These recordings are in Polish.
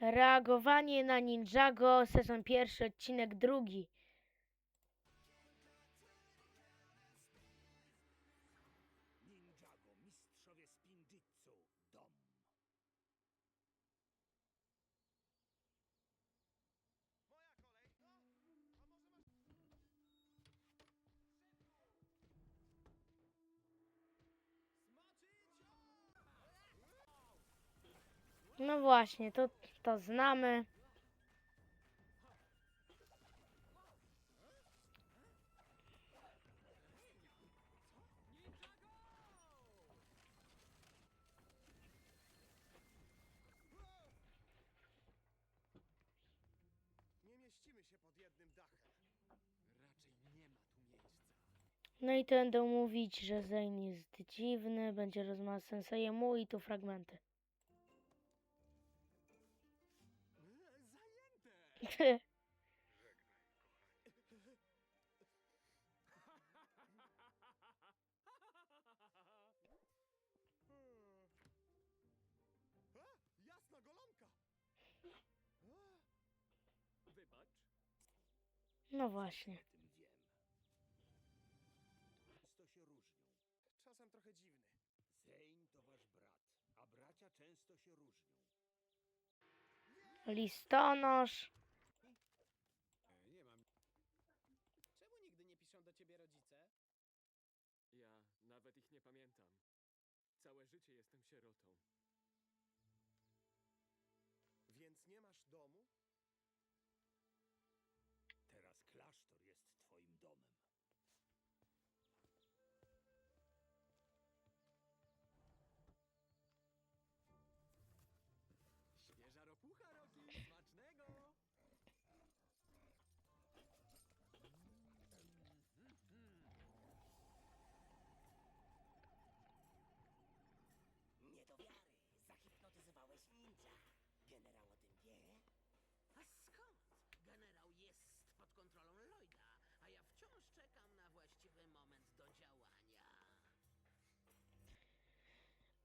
Reagowanie na Ninjago, sezon pierwszy, odcinek drugi. No właśnie, to, to znamy. No i to będą mówić, że Zane jest dziwny, będzie rozmawiał z Senseiemu i tu fragmenty. Jasna golonka! Wybacz. No właśnie. tym wiem. Często się różnią. Czasem trochę dziwny. Zane to wasz brat, a bracia często się różnią. Listonosz. Domu?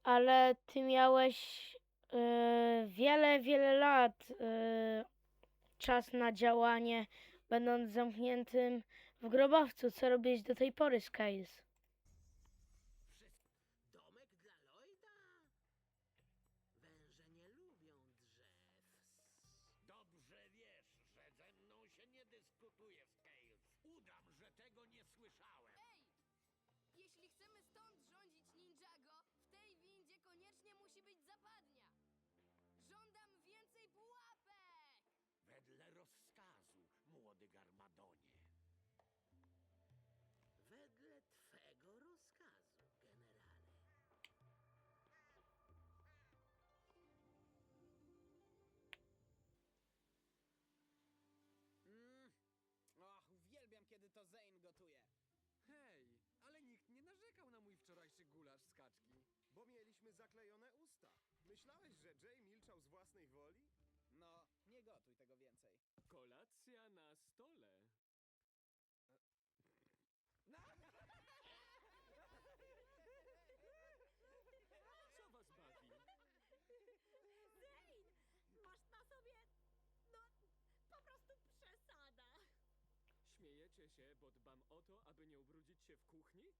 Ale ty miałeś e, wiele, wiele lat e, czas na działanie, będąc zamkniętym w grobowcu. Co robiłeś do tej pory, Skiles? Domek dla nie lubią drzew. Dobrze wiesz, że ze mną się nie dyskutuje. Udam, że tego nie słyszałem. Jeśli chcemy stąd Garmadonie. Wedle twego rozkazu, generale. Mm. Och, uwielbiam, kiedy to Zane gotuje. Hej, ale nikt nie narzekał na mój wczorajszy gulasz z kaczki. Bo mieliśmy zaklejone usta. Myślałeś, że Jay milczał z własnej woli? No, nie gotuj tego więcej. Stole. Co was bawi? Zane! Masz na sobie... no... po prostu przesada! Śmiejecie się, bo dbam o to, aby nie ubrudzić się w kuchni?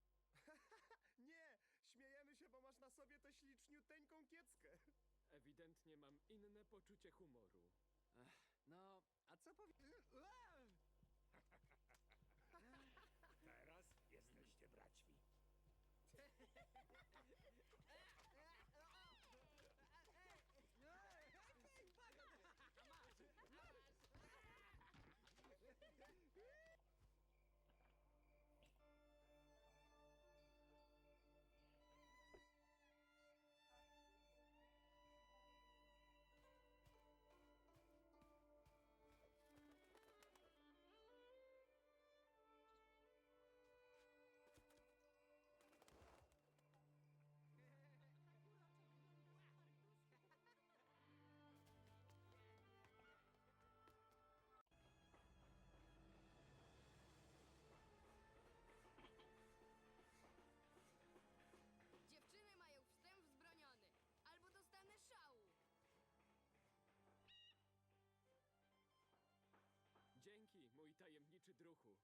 Nie! Śmiejemy się, bo masz na sobie tę śliczniuteńką kieckę. Ewidentnie mam inne poczucie humoru. No, a co powie... tajemniczy druhu.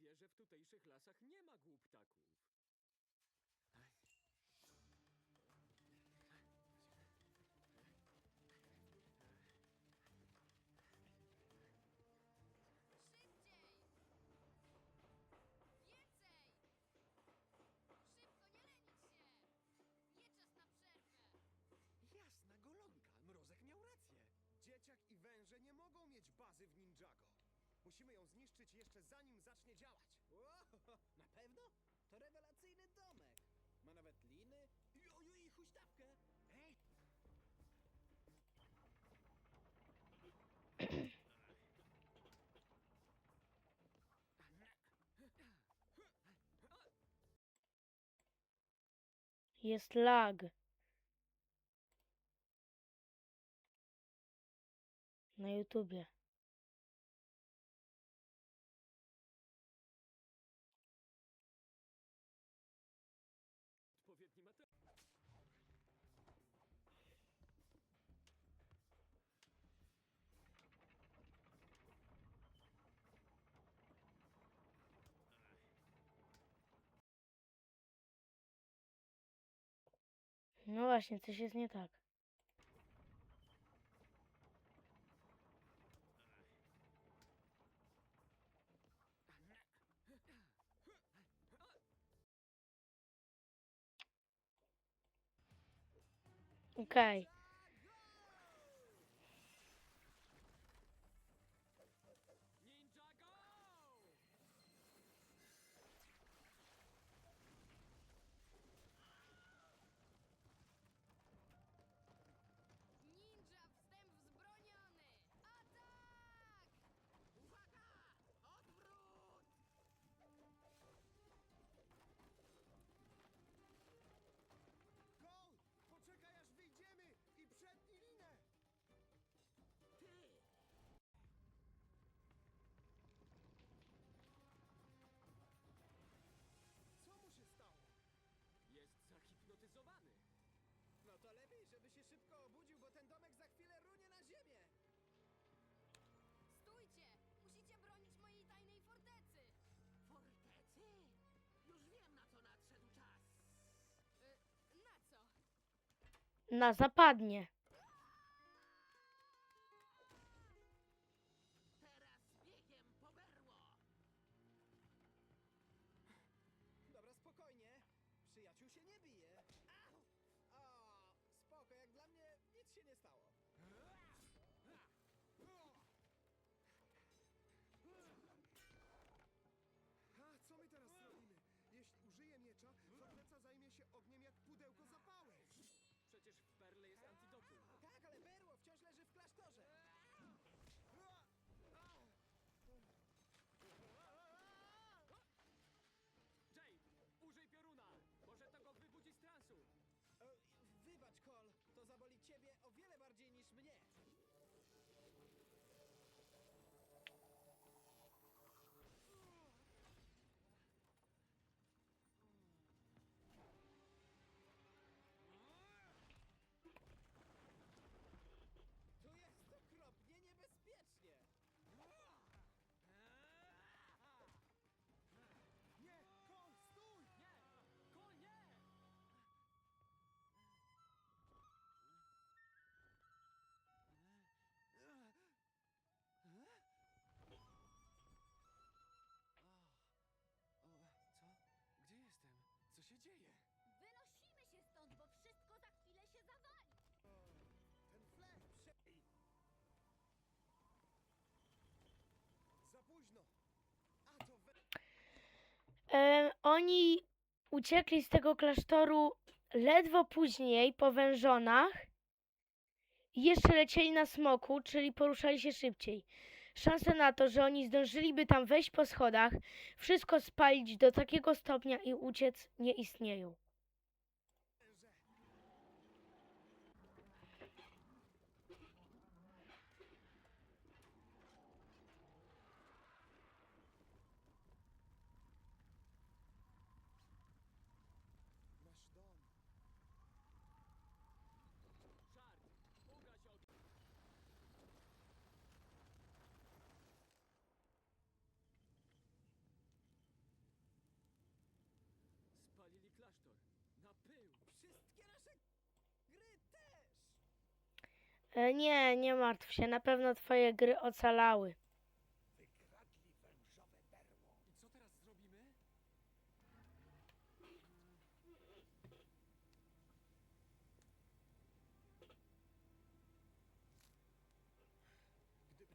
Wie, że w tutejszych lasach nie ma głup bazy w Ninjago. Musimy ją zniszczyć jeszcze zanim zacznie działać. Na pewno? To rewelacyjny domek. Ma nawet liny i, o, i huśtawkę. Ej, Jest lag. Na YouTubie. No właśnie, coś jest nie tak. Okej. Ninjago! Na zapadnie. Dobra, spokojnie. Przyjaciół się nie bije. O, spoko, jak dla mnie nic się nie stało. A co my teraz zrobimy? Jeśli użyję miecza, forteca zajmie się ogniem jak. Przecież w Perle jest antidotum. Tak, ale berło wciąż leży w klasztorze. Jade, użyj pioruna! Może to go wybudzi z transu. E, wybacz, Kol, to zaboli ciebie o wiele bardziej niż mnie. E, oni uciekli z tego klasztoru ledwo później po wężonach i jeszcze lecieli na smoku, czyli poruszali się szybciej. Szanse na to, że oni zdążyliby tam wejść po schodach, wszystko spalić do takiego stopnia i uciec nie istnieją. E, nie, nie martw się, na pewno twoje gry ocalały. Wykradli wężowe berło. I co teraz zrobimy? Gdyby...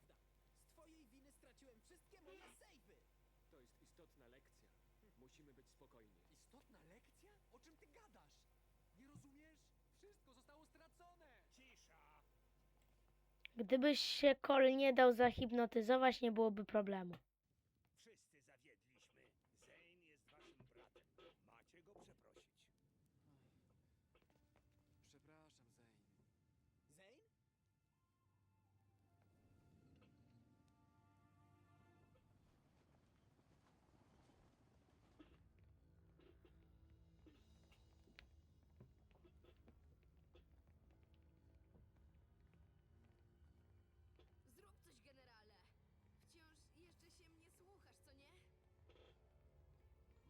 Z twojej winy straciłem wszystkie moje sejwy! To jest istotna lekcja. Musimy być spokojni. Istotna lekcja? O czym ty gadasz? Wszystko zostało stracone! Cisza! Gdybyś się Kol nie dał zahipnotyzować, nie byłoby problemu. Wszyscy zawiedliśmy. Zane jest waszym bratem. Macie go przeprosić. Przepraszam, Zane. Zane? Zrób coś, generale. Wciąż jeszcze się mnie słuchasz, co nie?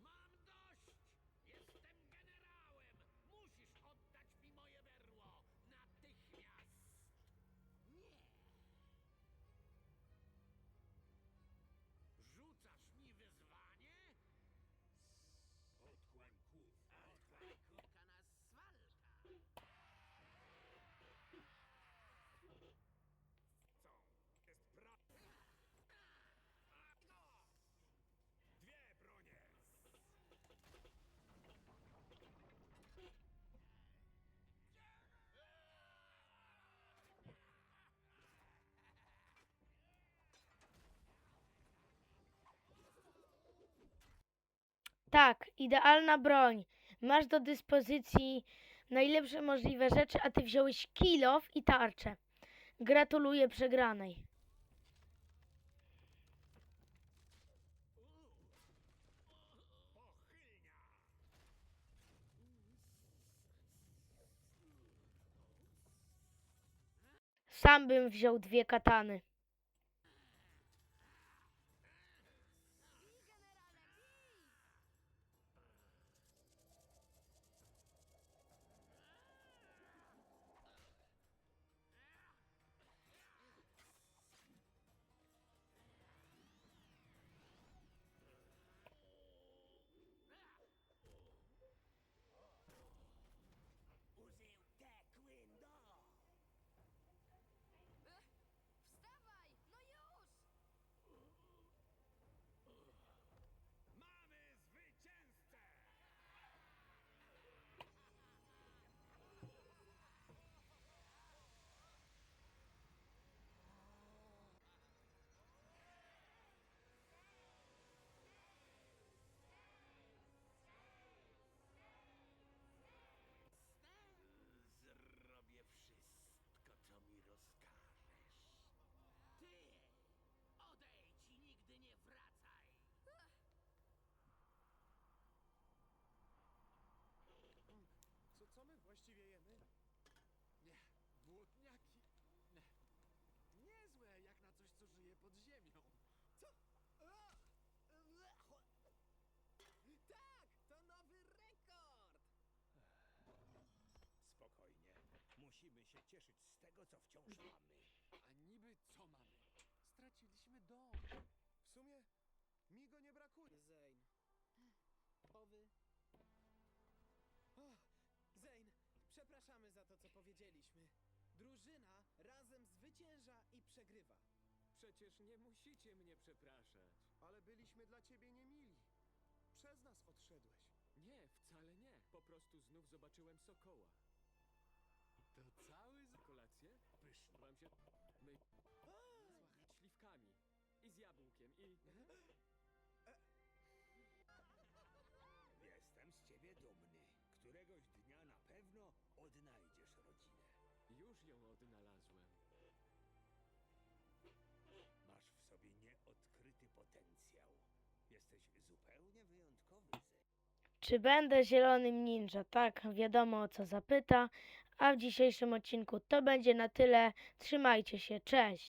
Mam dość! Jestem generałem! Musisz oddać mi moje berło! Natychmiast! Nie! Rzucasz mi wyzwanie? Otchłańków! Otchłańków! Czeka nas walka. Co? Jest pra... Dwie bronie! Tak, idealna broń. Masz do dyspozycji najlepsze możliwe rzeczy, a ty wziąłeś kilof i tarczę. Gratuluję przegranej. Sam bym wziął dwie katany. Musimy się cieszyć z tego, co wciąż mamy. A niby co mamy? Straciliśmy dom. W sumie mi go nie brakuje. Zane. Powy. O, Zane, przepraszamy za to, co powiedzieliśmy. Drużyna razem zwycięża i przegrywa. Przecież nie musicie mnie przepraszać. Ale byliśmy dla ciebie niemili. Przez nas odszedłeś. Nie, wcale nie. Po prostu znów zobaczyłem sokoła. Pewno odnajdziesz rodzinę. Już ją odnalazłem. Masz w sobie nieodkryty potencjał. Jesteś zupełnie wyjątkowy. Czy będę zielonym ninja? Tak, wiadomo o co zapyta. A w dzisiejszym odcinku to będzie na tyle. Trzymajcie się, cześć!